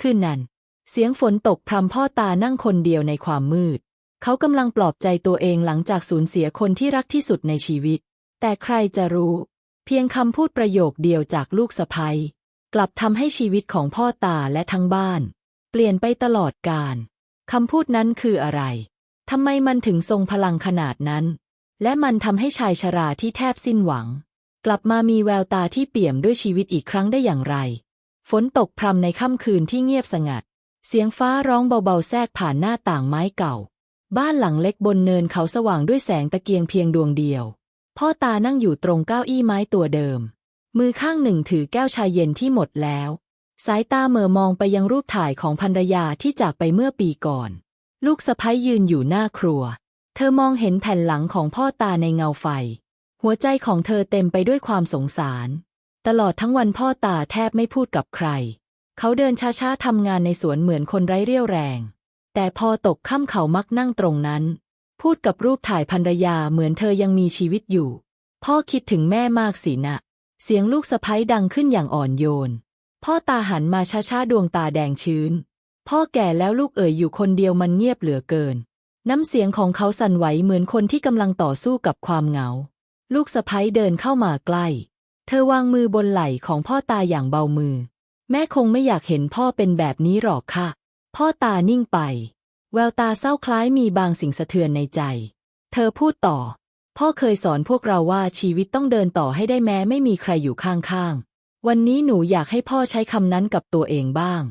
คืนนั้น เสียงฝนตกพรำพ่อตานั่งคนเดียวในความมืด เขากำลังปลอบใจตัวเองหลังจากสูญเสียคนที่รักที่สุดในชีวิต แต่ใครจะรู้ เพียงคำพูดประโยคเดียวจากลูกสะใภ้กลับทำให้ชีวิตของพ่อตาและทั้งบ้าน เปลี่ยนไปตลอดกาลคำพูดนั้นคืออะไรทำไมมันถึงทรงพลังขนาดนั้น และมันทำให้ชายชราที่แทบสิ้นหวัง กลับมามีแววตาที่เปี่ยมด้วยชีวิตอีกครั้งได้อย่างไร ฝนตกพรำในค่ำคืนที่เงียบสงัด เสียงฟ้าร้องเบาๆแทรกผ่านหน้าต่างไม้เก่า บ้านหลังเล็กบนเนินเขาสว่างด้วยแสงตะเกียงเพียงดวงเดียว พ่อตานั่งอยู่ตรงเก้าอี้ไม้ตัวเดิม มือข้างหนึ่งถือแก้วชาเย็นที่หมดแล้ว สายตาเม่อมองไปยังรูปถ่ายของภรรยาที่จากไปเมื่อปีก่อน ลูกสะพ้ยยืนอยู่หน้าครัว เธอมองเห็นแผ่นหลังของพ่อตาในเงาไฟ หัวใจของเธอเต็มไปด้วยความสงสาร ตลอดทั้งวันพ่อตาแทบไม่พูดกับใคร เขาเดินช้าๆทำงานในสวนเหมือนคนไร้เรี่ยวแรง แต่พอตกค่ำเขามักนั่งตรงนั้น พูดกับรูปถ่ายภรรยาเหมือนเธอยังมีชีวิตอยู่ พ่อคิดถึงแม่มากสินะ เสียงลูกสะพ้ยดังขึ้นอย่างอ่อนโยน พ่อตาหันมาช้าๆดวงตาแดงชื้น พ่อแก่แล้วลูกเอ๋ยอยู่คนเดียวมันเงียบเหลือเกิน น้ำเสียงของเขาสั่นไหวเหมือนคนที่กำลังต่อสู้กับความเหงา ลูกสะพ้ยเดินเข้ามาใกล้ เธอวางมือบนไหล่ของพ่อตาอย่างเบามือ แม่คงไม่อยากเห็นพ่อเป็นแบบนี้หรอกค่ะ พ่อตานิ่งไป แววตาเศร้าคล้ายมีบางสิ่งสะเทือนในใจ เธอพูดต่อ พ่อเคยสอนพวกเราว่าชีวิตต้องเดินต่อให้ได้แม้ไม่มีใครอยู่ข้างๆ วันนี้หนูอยากให้พ่อใช้คำนั้นกับตัวเองบ้าง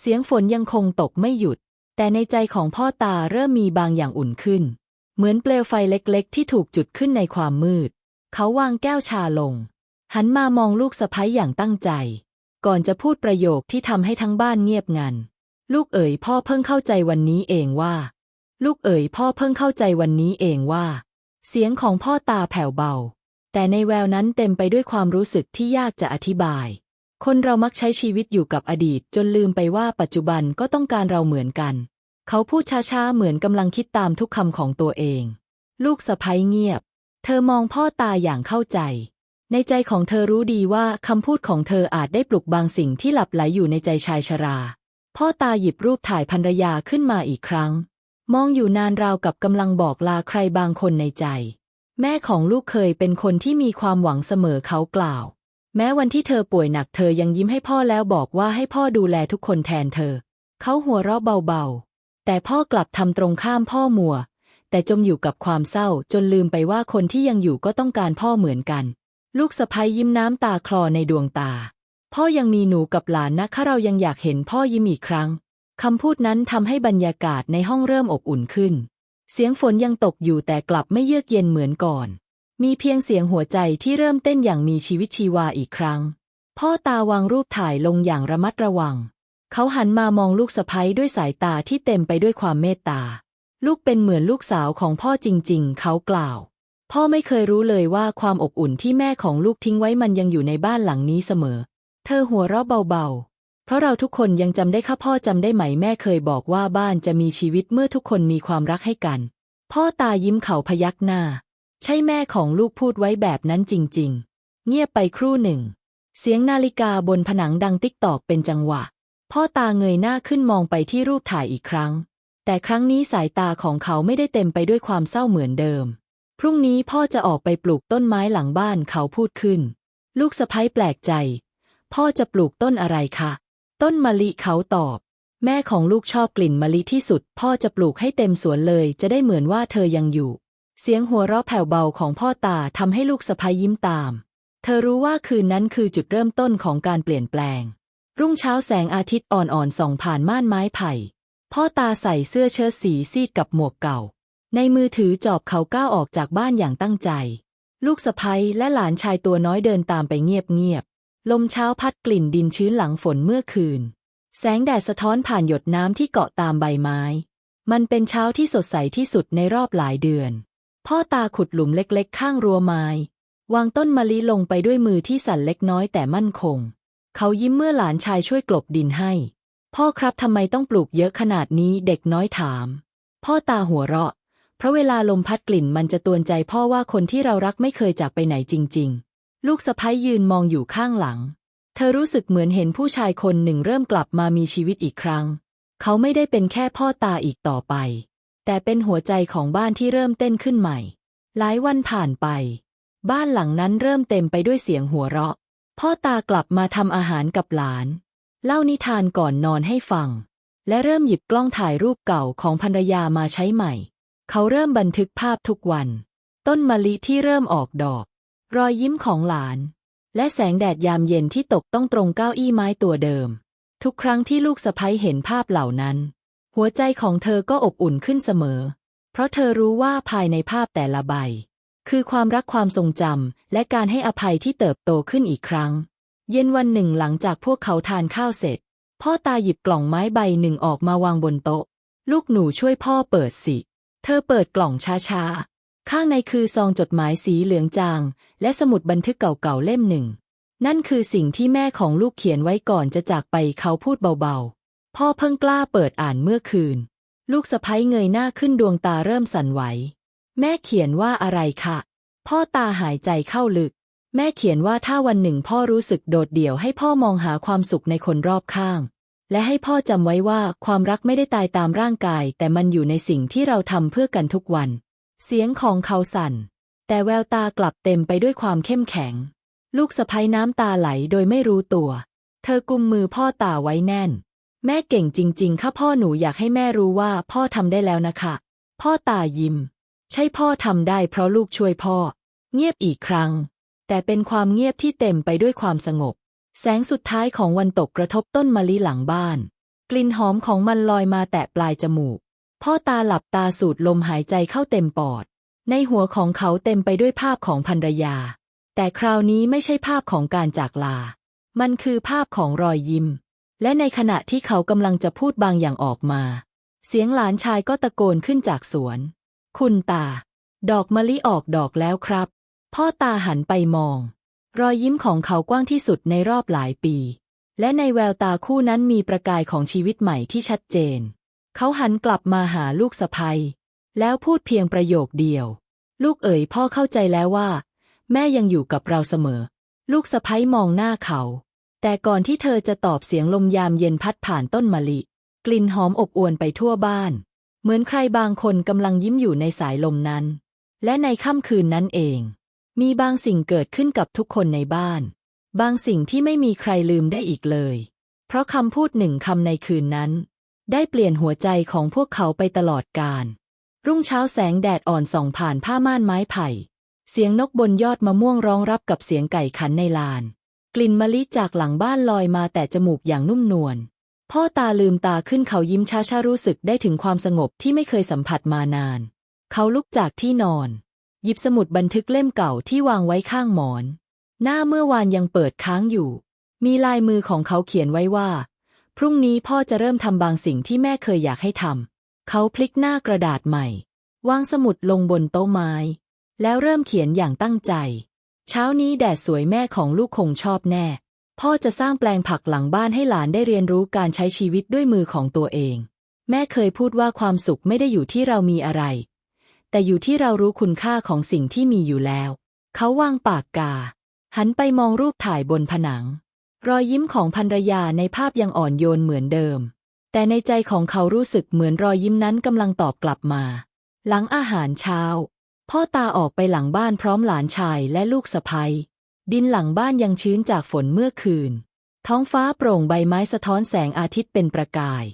เสียงฝนยังคงตกไม่หยุด แต่ในใจของพ่อตาเริ่มมีบางอย่างอุ่นขึ้น เหมือนเปลวไฟเล็กๆ ที่ถูกจุดขึ้นในความมืด เขาวางแก้วชาลง หันมามองลูกสะพ้ยอย่างตั้งใจ ก่อนจะพูดประโยคที่ทำให้ทั้งบ้านเงียบงัน ลูกเอ๋ยพ่อเพิ่งเข้าใจวันนี้เองว่า ลูกเอ๋ยพ่อเพิ่งเข้าใจวันนี้เองว่า เสียงของพ่อตาแผ่วเบา แต่ในแววนั้นเต็มไปด้วยความรู้สึกที่ยากจะอธิบาย คนเรามักใช้ชีวิตอยู่กับอดีต จนลืมไปว่าปัจจุบันก็ต้องการเราเหมือนกัน เขาพูดช้าๆเหมือนกำลังคิดตามทุกคำของตัวเอง ลูกสะพ้ยเงียบ เธอมองพ่อตาอย่างเข้าใจ ในใจของเธอรู้ดีว่าคำพูดของเธออาจได้ปลุกบางสิ่งที่หลับไหลอยู่ในใจชายชรา พ่อตาหยิบรูปถ่ายภรรยาขึ้นมาอีกครั้ง มองอยู่นานราวกับกำลังบอกลาใครบางคนในใจ แม่ของลูกเคยเป็นคนที่มีความหวังเสมอเขากล่าว แม้วันที่เธอป่วยหนักเธอยังยิ้มให้พ่อแล้วบอกว่าให้พ่อดูแลทุกคนแทนเธอ เขาหัวเราะเบาๆ แต่พ่อกลับทำตรงข้ามพ่อมัว แต่จมอยู่กับความเศร้าจนลืมไปว่าคนที่ยังอยู่ก็ต้องการพ่อเหมือนกัน ลูกสะพ้ยยิ้มน้ำตาคลอในดวงตา พ่อยังมีหนูกับหลานนะข้าเรายังอยากเห็นพ่อยิ้มอีกครั้งคำพูดนั้นทำให้บรรยากาศในห้องเริ่มอบอุ่นขึ้น เสียงฝนยังตกอยู่แต่กลับไม่เยือกเย็นเหมือนก่อน มีเพียงเสียงหัวใจที่เริ่มเต้นอย่างมีชีวิตชีวาอีกครั้ง พ่อตาวางรูปถ่ายลงอย่างระมัดระวัง เขาหันมามองลูกสะพ้ยด้วยสายตาที่เต็มไปด้วยความเมตตา ลูกเป็นเหมือนลูกสาวของพ่อจริง ๆ เขากล่าว พ่อไม่เคยรู้เลยว่าความอบอุ่นที่แม่ของลูกทิ้งไว้มันยังอยู่ในบ้านหลังนี้เสมอ เธอหัวเราะเบาๆ เพราะเราทุกคนยังจำได้ค่ะพ่อจำได้ไหมแม่เคยบอกว่าบ้านจะมีชีวิตเมื่อทุกคนมีความรักให้กัน พ่อตายิ้มเขาพยักหน้า ใช่แม่ของลูกพูดไว้แบบนั้นจริง ๆ เงียบไปครู่หนึ่ง เสียงนาฬิกาบนผนังดังติ๊กตอกเป็นจังหวะ พ่อตาเงยหน้าขึ้นมองไปที่รูปถ่ายอีกครั้ง แต่ครั้งนี้สายตาของเขาไม่ได้เต็มไปด้วยความเศร้าเหมือนเดิม พรุ่งนี้พ่อจะออกไปปลูกต้นไม้หลังบ้านเขาพูดขึ้น ลูกสะพ้ยแปลกใจ พ่อจะปลูกต้นอะไรคะ ต้นมะลิเขาตอบ แม่ของลูกชอบกลิ่นมะลิที่สุด พ่อจะปลูกให้เต็มสวนเลย จะได้เหมือนว่าเธอยังอยู่ เสียงหัวเราะแผ่วเบาของพ่อตาทำให้ลูกสะพ้ยยิ้มตาม เธอรู้ว่าคืนนั้นคือจุดเริ่มต้นของการเปลี่ยนแปลง รุ่งเช้าแสงอาทิตย์อ่อนๆส่องผ่านม่านไม้ไผ่ พ่อตาใส่เสื้อเชิ้ตสีซีดกับหมวกเก่า ในมือถือจอบเขาก้าวออกจากบ้านอย่างตั้งใจ ลูกสะพ้ยและหลานชายตัวน้อยเดินตามไปเงียบๆ ลมเช้าพัดกลิ่นดินชื้นหลังฝนเมื่อคืน แสงแดดสะท้อนผ่านหยดน้ำที่เกาะตามใบไม้ มันเป็นเช้าที่สดใสที่สุดในรอบหลายเดือน พ่อตาขุดหลุมเล็กๆ ข้างรั้วไม้ วางต้นมะลิลงไปด้วยมือที่สั่นเล็กน้อยแต่มั่นคง เขายิ้มเมื่อหลานชายช่วยกลบดินให้ พ่อครับทำไมต้องปลูกเยอะขนาดนี้เด็กน้อยถาม พ่อตาหัวเราะ เพราะเวลาลมพัดกลิ่นมันจะตวนใจพ่อว่าคนที่เรารักไม่เคยจากไปไหนจริง ๆ ลูกสะพ้ยยืนมองอยู่ข้างหลัง เธอรู้สึกเหมือนเห็นผู้ชายคนหนึ่งเริ่มกลับมามีชีวิตอีกครั้ง เขาไม่ได้เป็นแค่พ่อตาอีกต่อไป แต่เป็นหัวใจของบ้านที่เริ่มเต้นขึ้นใหม่ หลายวันผ่านไป บ้านหลังนั้นเริ่มเต็มไปด้วยเสียงหัวเราะ พ่อตากลับมาทำอาหารกับหลาน เล่านิทานก่อนนอนให้ฟัง และเริ่มหยิบกล้องถ่ายรูปเก่าของภรรยามาใช้ใหม่ เขาเริ่มบันทึกภาพทุกวัน ต้นมะลิที่เริ่มออกดอก รอยยิ้มของหลาน และแสงแดดยามเย็นที่ตกต้องตรงเก้าอี้ไม้ตัวเดิม ทุกครั้งที่ลูกสะใภ้เห็นภาพเหล่านั้น หัวใจของเธอก็อบอุ่นขึ้นเสมอ เพราะเธอรู้ว่าภายในภาพแต่ละใบ คือความรักความทรงจำและการให้อภัยที่เติบโตขึ้นอีกครั้ง เย็นวันหนึ่งหลังจากพวกเขาทานข้าวเสร็จ พ่อตาหยิบกล่องไม้ใบหนึ่งออกมาวางบนโต๊ะ ลูกหนูช่วยพ่อเปิดสิ เธอเปิดกล่องช้าๆ ข้างในคือซองจดหมายสีเหลืองจาง และสมุดบันทึกเก่าๆเล่มหนึ่ง นั่นคือสิ่งที่แม่ของลูกเขียนไว้ก่อนจะจากไปเขาพูดเบาๆ พ่อเพิ่งกล้าเปิดอ่านเมื่อคืน ลูกสะพ้ยเงยหน้าขึ้นดวงตาเริ่มสั่นไหว แม่เขียนว่าอะไรคะพ่อตาหายใจเข้าลึก แม่เขียนว่าถ้าวันหนึ่งพ่อรู้สึกโดดเดี่ยวให้พ่อมองหาความสุขในคนรอบข้าง และให้พ่อจำไว้ว่าความรักไม่ได้ตายตามร่างกาย แต่มันอยู่ในสิ่งที่เราทำเพื่อกันทุกวัน เสียงของเขาสั่น แต่แววตากลับเต็มไปด้วยความเข้มแข็ง ลูกสะพ้ยน้ำตาไหลโดยไม่รู้ตัว เธอกุมมือพ่อตาไว้แน่น แม่เก่งจริง ๆ ค่ะพ่อหนูอยากให้แม่รู้ว่าพ่อทำได้แล้วนะคะ พ่อตายิ้ม ใช่พ่อทำได้เพราะลูกช่วยพ่อ เงียบอีกครั้ง แต่เป็นความเงียบที่เต็มไปด้วยความสงบ แสงสุดท้ายของวันตกกระทบต้นมะลิหลังบ้าน กลิ่นหอมของมันลอยมาแตะปลายจมูก พ่อตาหลับตาสูดลมหายใจเข้าเต็มปอด ในหัวของเขาเต็มไปด้วยภาพของภรรยา แต่คราวนี้ไม่ใช่ภาพของการจากลา มันคือภาพของรอยยิ้ม และในขณะที่เขากำลังจะพูดบางอย่างออกมา เสียงหลานชายก็ตะโกนขึ้นจากสวน คุณตา ดอกมะลิออกดอกแล้วครับ พ่อตาหันไปมอง รอยยิ้มของเขากว้างที่สุดในรอบหลายปี และในแววตาคู่นั้นมีประกายของชีวิตใหม่ที่ชัดเจน เขาหันกลับมาหาลูกสะใภ้แล้วพูดเพียงประโยคเดียว ลูกเอ๋ยพ่อเข้าใจแล้วว่า แม่ยังอยู่กับเราเสมอ ลูกสะใภ้มองหน้าเขา แต่ก่อนที่เธอจะตอบเสียงลมยามเย็นพัดผ่านต้นมะลิ กลิ่นหอมอบอวนไปทั่วบ้าน เหมือนใครบางคนกำลังยิ้มอยู่ในสายลมนั้น และในค่ำคืนนั้นเอง มีบางสิ่งเกิดขึ้นกับทุกคนในบ้าน บางสิ่งที่ไม่มีใครลืมได้อีกเลย เพราะคำพูดหนึ่งคำในคืนนั้น ได้เปลี่ยนหัวใจของพวกเขาไปตลอดกาลรุ่งเช้าแสงแดดอ่อนส่องผ่านผ้าม่านไม้ไผ่ เสียงนกบนยอดมะม่วงร้องรับกับเสียงไก่ขันในลาน กลิ่นมะลิจากหลังบ้านลอยมาแต่จมูกอย่างนุ่มนวล พ่อตาลืมตาขึ้นเขายิ้มช้าๆรู้สึกได้ถึงความสงบที่ไม่เคยสัมผัสมานาน เขาลุกจากที่นอน หยิบสมุดบันทึกเล่มเก่าที่วางไว้ข้างหมอน หน้าเมื่อวานยังเปิดค้างอยู่ มีลายมือของเขาเขียนไว้ว่า พรุ่งนี้พ่อจะเริ่มทำบางสิ่งที่แม่เคยอยากให้ทำเขาพลิกหน้ากระดาษใหม่ วางสมุดลงบนโต๊ะไม้ แล้วเริ่มเขียนอย่างตั้งใจ เช้านี้แดดสวยแม่ของลูกคงชอบแน่ พ่อจะสร้างแปลงผักหลังบ้านให้หลานได้เรียนรู้การใช้ชีวิตด้วยมือของตัวเอง แม่เคยพูดว่าความสุขไม่ได้อยู่ที่เรามีอะไร แต่อยู่ที่เรารู้คุณค่าของสิ่งที่มีอยู่แล้ว เขาวางปากกา หันไปมองรูปถ่ายบนผนัง รอยยิ้มของภรรยาในภาพยังอ่อนโยนเหมือนเดิม แต่ในใจของเขารู้สึกเหมือนรอยยิ้มนั้นกำลังตอบกลับมา หลังอาหารเช้า พ่อตาออกไปหลังบ้านพร้อมหลานชายและลูกสะใภ้ดินหลังบ้านยังชื้นจากฝนเมื่อคืน ท้องฟ้าโปร่งใบไม้สะท้อนแสงอาทิตย์เป็นประกาย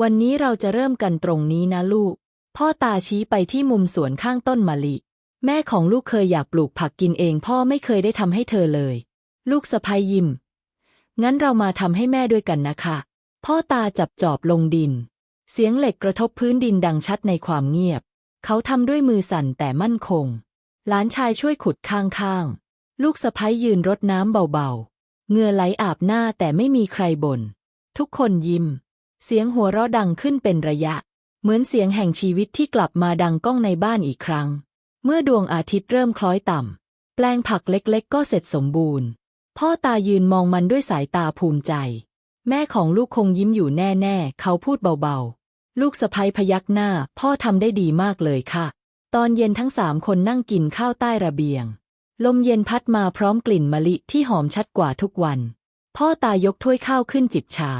วันนี้เราจะเริ่มกันตรงนี้นะลูก พ่อตาชี้ไปที่มุมสวนข้างต้นมะลิ แม่ของลูกเคยอยากปลูกผักกินเอง พ่อไม่เคยได้ทำให้เธอเลย ลูกสะพ้ยยิ้มงั้นเรามาทำให้แม่ด้วยกันนะคะ พ่อตาจับจอบลงดิน เสียงเหล็กกระทบพื้นดินดังชัดในความเงียบ เขาทำด้วยมือสั่นแต่มั่นคง หลานชายช่วยขุดข้างๆ ลูกสะพ้ยยืนรดน้ำเบาๆ เงื่อไหลอาบหน้าแต่ไม่มีใครบน่น ทุกคนยิ้ม เสียงหัวเราะดังขึ้นเป็นระยะ เหมือนเสียงแห่งชีวิตที่กลับมาดังก้องในบ้านอีกครั้ง เมื่อดวงอาทิตย์เริ่มคล้อยต่ำ แปลงผักเล็กๆ ก็เสร็จสมบูรณ์ พ่อตายืนมองมันด้วยสายตาภูมิใจ แม่ของลูกคงยิ้มอยู่แน่ๆ เขาพูดเบาๆ ลูกสะพ้ยพยักหน้า พ่อทำได้ดีมากเลยค่ะ ตอนเย็นทั้งสามคนนั่งกินข้าวใต้ระเบียง ลมเย็นพัดมาพร้อมกลิ่นมะลิที่หอมชัดกว่าทุกวัน พ่อตายกถ้วยข้าวขึ้นจิบชา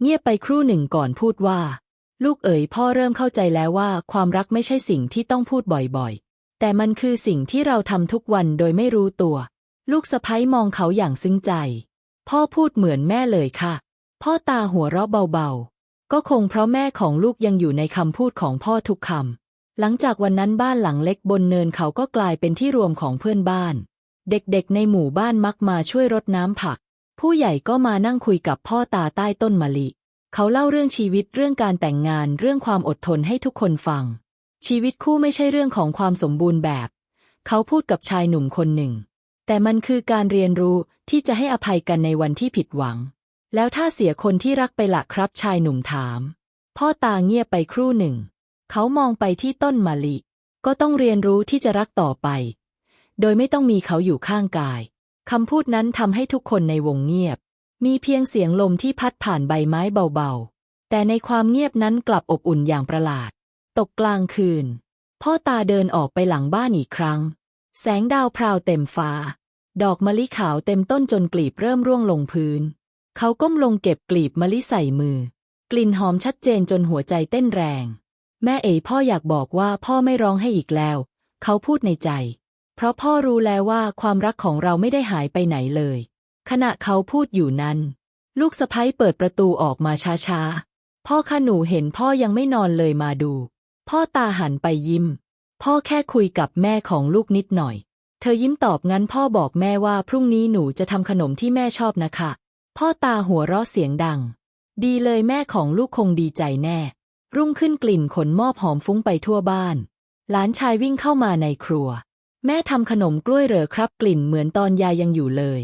เงียบไปครู่หนึ่งก่อนพูดว่า ลูกเอ๋ยพ่อเริ่มเข้าใจแล้วว่าความรักไม่ใช่สิ่งที่ต้องพูดบ่อยๆ แต่มันคือสิ่งที่เราทำทุกวันโดยไม่รู้ตัว ลูกสะพ้ยมองเขาอย่างซึ้งใจ พ่อพูดเหมือนแม่เลยค่ะ พ่อตาหัวเราะเบาๆ ก็คงเพราะแม่ของลูกยังอยู่ในคำพูดของพ่อทุกคำ หลังจากวันนั้นบ้านหลังเล็กบนเนินเขาก็กลายเป็นที่รวมของเพื่อนบ้าน เด็กๆ ในหมู่บ้านมักมาช่วยรดน้ำผัก ผู้ใหญ่ก็มานั่งคุยกับพ่อตาใต้ต้นมะลิ เขาเล่าเรื่องชีวิตเรื่องการแต่งงานเรื่องความอดทนให้ทุกคนฟัง ชีวิตคู่ไม่ใช่เรื่องของความสมบูรณ์แบบ เขาพูดกับชายหนุ่มคนหนึ่ง แต่มันคือการเรียนรู้ที่จะให้อภัยกันในวันที่ผิดหวัง แล้วถ้าเสียคนที่รักไปละครับชายหนุ่มถาม พ่อตาเงียบไปครู่หนึ่ง เขามองไปที่ต้นมะลิ ก็ต้องเรียนรู้ที่จะรักต่อไป โดยไม่ต้องมีเขาอยู่ข้างกายคำพูดนั้นทำให้ทุกคนในวงเงียบ มีเพียงเสียงลมที่พัดผ่านใบไม้เบาๆ แต่ในความเงียบนั้นกลับอบอุ่นอย่างประหลาด ตกกลางคืน พ่อตาเดินออกไปหลังบ้านอีกครั้ง แสงดาวพราวเต็มฟ้า ดอกมะลิขาวเต็มต้นจนกลีบเริ่มร่วงลงพื้น เขาก้มลงเก็บกลีบมะลิใส่มือ กลิ่นหอมชัดเจนจนหัวใจเต้นแรง แม่เอ๋พ่ออยากบอกว่าพ่อไม่ร้องให้อีกแล้ว เขาพูดในใจ เพราะพ่อรู้แล้วว่าความรักของเราไม่ได้หายไปไหนเลย ขณะเขาพูดอยู่นั้น ลูกสะพ้ยเปิดประตูออกมาช้าๆ พ่อข้าหนูเห็นพ่อยังไม่นอนเลยมาดู พ่อตาหันไปยิ้ม พ่อแค่คุยกับแม่ของลูกนิดหน่อย เธอยิ้มตอบงั้นพ่อบอกแม่ว่าพรุ่งนี้หนูจะทำขนมที่แม่ชอบนะคะ พ่อตาหัวเราะเสียงดัง ดีเลยแม่ของลูกคงดีใจแน่ รุ่งขึ้นกลิ่นขนมอบหอมฟุ้งไปทั่วบ้าน หลานชายวิ่งเข้ามาในครัว แม่ทำขนมกล้วยเหรอครับกลิ่นเหมือนตอนยายยังอยู่เลย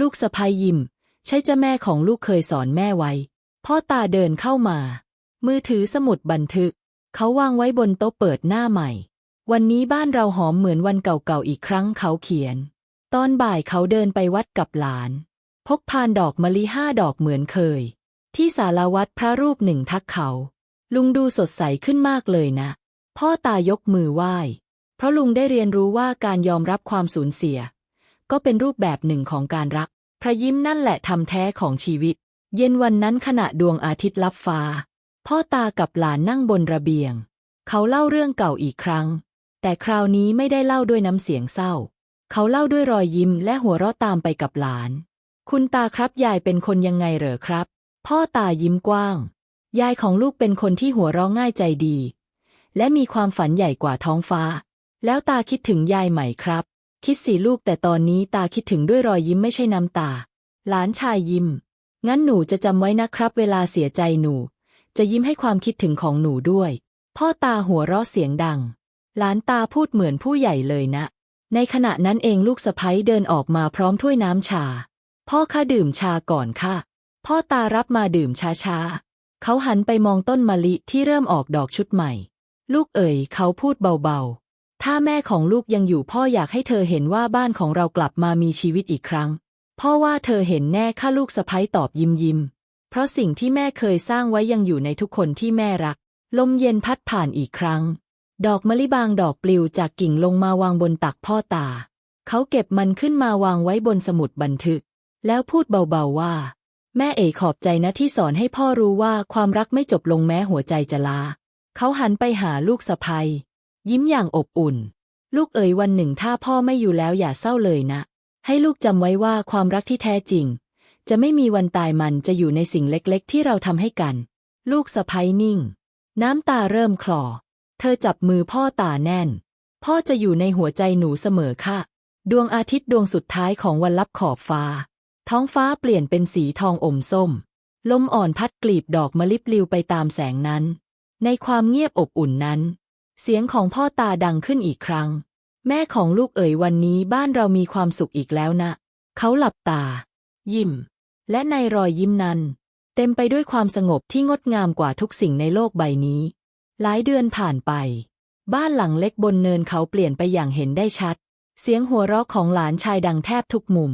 ลูกสะพ้ยยิ้มใช่จะแม่ของลูกเคยสอนแม่ไว้ พ่อตาเดินเข้ามา มือถือสมุดบันทึก เขาวางไว้บนโต๊ะเปิดหน้าใหม่ วันนี้บ้านเราหอมเหมือนวันเก่าๆอีกครั้งเขาเขียน ตอนบ่ายเขาเดินไปวัดกับหลาน พกพานดอกมะลิห้าดอกเหมือนเคย ที่ศาลาวัดพระรูปหนึ่งทักเขา ลุงดูสดใสขึ้นมากเลยนะ พ่อตายกมือไหว้ เพราะลุงได้เรียนรู้ว่าการยอมรับความสูญเสีย ก็เป็นรูปแบบหนึ่งของการรัก พระยิ้มนั่นแหละทำแท้ของชีวิต เย็นวันนั้นขณะดวงอาทิตย์ลับฟ้า พ่อตากับหลานนั่งบนระเบียง เขาเล่าเรื่องเก่าอีกครั้ง แต่คราวนี้ไม่ได้เล่าด้วยน้ำเสียงเศร้า เขาเล่าด้วยรอยยิ้มและหัวเราะตามไปกับหลาน คุณตาครับยายเป็นคนยังไงเหรอครับ พ่อตายิ้มกว้าง ยายของลูกเป็นคนที่หัวเราะง่ายใจดี และมีความฝันใหญ่กว่าท้องฟ้า แล้วตาคิดถึงยายไหมครับ คิดสิลูกแต่ตอนนี้ตาคิดถึงด้วยรอยยิ้มไม่ใช่น้ำตา หลานชายยิ้ม งั้นหนูจะจำไว้นะครับ เวลาเสียใจหนู จะยิ้มให้ความคิดถึงของหนูด้วย พ่อตาหัวเราะเสียงดัง หลานตาพูดเหมือนผู้ใหญ่เลยนะ ในขณะนั้นเองลูกสะพ้ยเดินออกมาพร้อมถ้วยน้ำชา พ่อข้าดื่มชาก่อนค่ะ พ่อตารับมาดื่มช้าเขาหันไปมองต้นมะลิที่เริ่มออกดอกชุดใหม่ ลูกเอ๋ยเขาพูดเบาๆ ถ้าแม่ของลูกยังอยู่พ่ออยากให้เธอเห็นว่าบ้านของเรากลับมามีชีวิตอีกครั้ง พ่อว่าเธอเห็นแน่ข้าลูกสะพ้ยตอบยิ้มยิ้ม เพราะสิ่งที่แม่เคยสร้างไว้ยังอยู่ในทุกคนที่แม่รัก ลมเย็นพัดผ่านอีกครั้ง ดอกมะลิบางดอกปลิวจากกิ่งลงมาวางบนตักพ่อตา เขาเก็บมันขึ้นมาวางไว้บนสมุดบันทึก แล้วพูดเบาๆว่า แม่เอ๋ขอบใจนะที่สอนให้พ่อรู้ว่าความรักไม่จบลงแม้หัวใจจะลา เขาหันไปหาลูกสะพ้ย ยิ้มอย่างอบอุ่น ลูกเอ๋ยวันหนึ่งถ้าพ่อไม่อยู่แล้วอย่าเศร้าเลยนะ ให้ลูกจำไว้ว่าความรักที่แท้จริง จะไม่มีวันตายมันจะอยู่ในสิ่งเล็กๆ ที่เราทำให้กัน ลูกสะพ้ยนิ่ง น้ำตาเริ่มคลอ เธอจับมือพ่อตาแน่น พ่อจะอยู่ในหัวใจหนูเสมอค่ะ ดวงอาทิตย์ดวงสุดท้ายของวันลับขอบฟ้า ท้องฟ้าเปลี่ยนเป็นสีทองอมส้ม ลมอ่อนพัดกลีบดอกมะลิปลิวไปตามแสงนั้น ในความเงียบอบอุ่นนั้น เสียงของพ่อตาดังขึ้นอีกครั้ง แม่ของลูกเอ๋ยวันนี้บ้านเรามีความสุขอีกแล้วนะ เขาหลับตา ยิ้ม และในรอยยิ้มนั้น เต็มไปด้วยความสงบที่งดงามกว่าทุกสิ่งในโลกใบนี้ หลายเดือนผ่านไป บ้านหลังเล็กบนเนินเขาเปลี่ยนไปอย่างเห็นได้ชัด เสียงหัวเราะของหลานชายดังแทบทุกมุม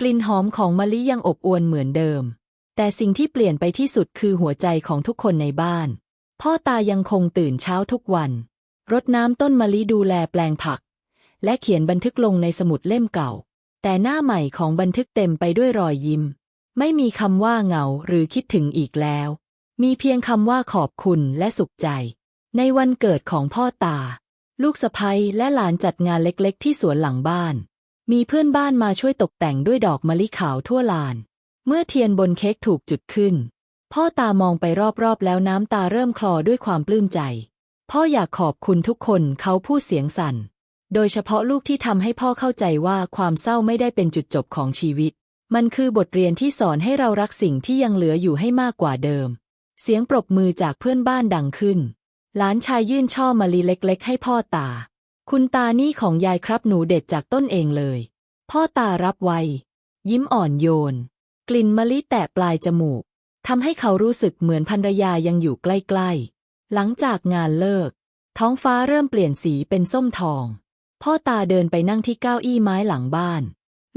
กลิ่นหอมของมะลิยังอบอวลเหมือนเดิม แต่สิ่งที่เปลี่ยนไปที่สุดคือหัวใจของทุกคนในบ้าน พ่อตายังคงตื่นเช้าทุกวัน รดน้ำต้นมะลิดูแลแปลงผัก และเขียนบันทึกลงในสมุดเล่มเก่า แต่หน้าใหม่ของบันทึกเต็มไปด้วยรอยยิ้ม ไม่มีคำว่าเหงาหรือคิดถึงอีกแล้ว มีเพียงคำว่าขอบคุณและสุขใจ ในวันเกิดของพ่อตา ลูกสะใภ้และหลานจัดงานเล็กๆ ที่สวนหลังบ้าน มีเพื่อนบ้านมาช่วยตกแต่งด้วยดอกมะลิขาวทั่วลาน เมื่อเทียนบนเค้กถูกจุดขึ้น พ่อตามองไปรอบๆแล้วน้ำตาเริ่มคลอด้วยความปลื้มใจ พ่ออยากขอบคุณทุกคนเขาพูดเสียงสั่น โดยเฉพาะลูกที่ทำให้พ่อเข้าใจว่าความเศร้าไม่ได้เป็นจุดจบของชีวิต มันคือบทเรียนที่สอนให้เรารักสิ่งที่ยังเหลืออยู่ให้มากกว่าเดิม เสียงปรบมือจากเพื่อนบ้านดังขึ้น หลานชายยื่นช่อมะลิเล็กๆ ให้พ่อตา คุณตานี่ของยายครับหนูเด็ดจากต้นเองเลย พ่อตารับไว้ ยิ้มอ่อนโยน กลิ่นมะลิแตะปลายจมูกทำให้เขารู้สึกเหมือนภรรยายังอยู่ใกล้ๆ หลังจากงานเลิก ท้องฟ้าเริ่มเปลี่ยนสีเป็นส้มทอง พ่อตาเดินไปนั่งที่เก้าอี้ไม้หลังบ้าน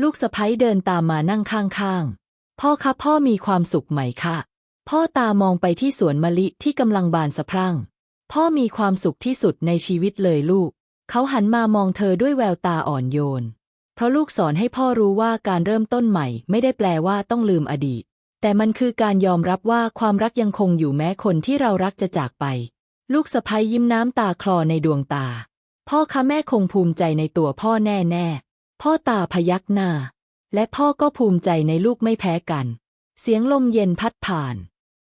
ลูกสะใภ้เดินตามมานั่งข้างๆ พ่อคะพ่อมีความสุขไหมคะ พ่อตามองไปที่สวนมะลิที่กำลังบานสะพรั่ง พ่อมีความสุขที่สุดในชีวิตเลยลูก เขาหันมามองเธอด้วยแววตาอ่อนโยน เพราะลูกสอนให้พ่อรู้ว่าการเริ่มต้นใหม่ไม่ได้แปลว่าต้องลืมอดีต แต่มันคือการยอมรับว่าความรักยังคงอยู่แม้คนที่เรารักจะจากไป ลูกสะใภ้ยยิ้มน้ำตาคลอในดวงตา พ่อคะแม่คงภูมิใจในตัวพ่อแน่ๆพ่อตาพยักหน้า และพ่อก็ภูมิใจในลูกไม่แพ้กัน เสียงลมเย็นพัดผ่าน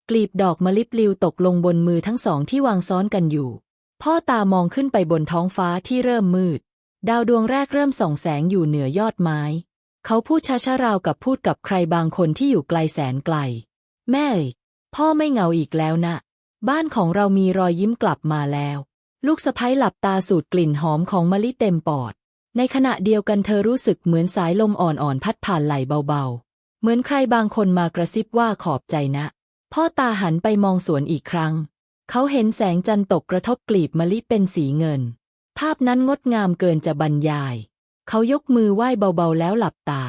กลีบดอกมะลิปลิวตกลงบนมือทั้งสองที่วางซ้อนกันอยู่ พ่อตามองขึ้นไปบนท้องฟ้าที่เริ่มมืด ดาวดวงแรกเริ่มส่องแสงอยู่เหนือยอดไม้ เขาพูดช้าๆราวกับพูดกับใครบางคนที่อยู่ไกลแสนไกล แม่พ่อไม่เหงาอีกแล้วนะ บ้านของเรามีรอยยิ้มกลับมาแล้ว ลูกสะใภ้หลับตาสูดกลิ่นหอมของมะลิเต็มปอด ในขณะเดียวกันเธอรู้สึกเหมือนสายลมอ่อนๆพัดผ่านไหล่เบาๆ เหมือนใครบางคนมากระซิบว่าขอบใจนะ พ่อตาหันไปมองสวนอีกครั้ง เขาเห็นแสงจันทร์ตกกระทบกลีบมะลิเป็นสีเงิน ภาพนั้นงดงามเกินจะบรรยาย เขายกมือไหว้เบาๆแล้วหลับตา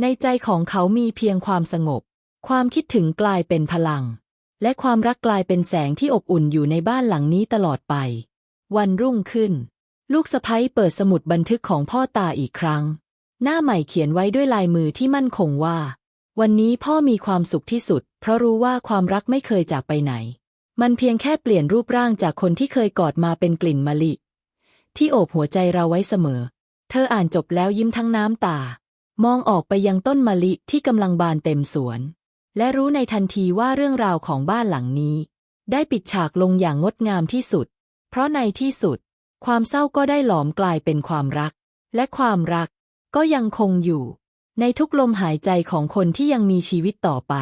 ในใจของเขามีเพียงความสงบ ความคิดถึงกลายเป็นพลัง และความรักกลายเป็นแสงที่อบอุ่นอยู่ในบ้านหลังนี้ตลอดไป วันรุ่งขึ้น ลูกสะใภ้เปิดสมุดบันทึกของพ่อตาอีกครั้ง หน้าใหม่เขียนไว้ด้วยลายมือที่มั่นคงว่า วันนี้พ่อมีความสุขที่สุด เพราะรู้ว่าความรักไม่เคยจากไปไหน มันเพียงแค่เปลี่ยนรูปร่างจากคนที่เคยกอดมาเป็นกลิ่นมะลิที่โอบหัวใจเราไว้เสมอ ธออ่านจบแล้วยิ้มทั้งน้ำตา มองออกไปยังต้นมะลิที่กำลังบานเต็มสวน และรู้ในทันทีว่าเรื่องราวของบ้านหลังนี้ ได้ปิดฉากลงอย่างงดงามที่สุด เพราะในที่สุด ความเศร้าก็ได้หลอมกลายเป็นความรัก และความรักก็ยังคงอยู่ ในทุกลมหายใจของคนที่ยังมีชีวิตต่อไป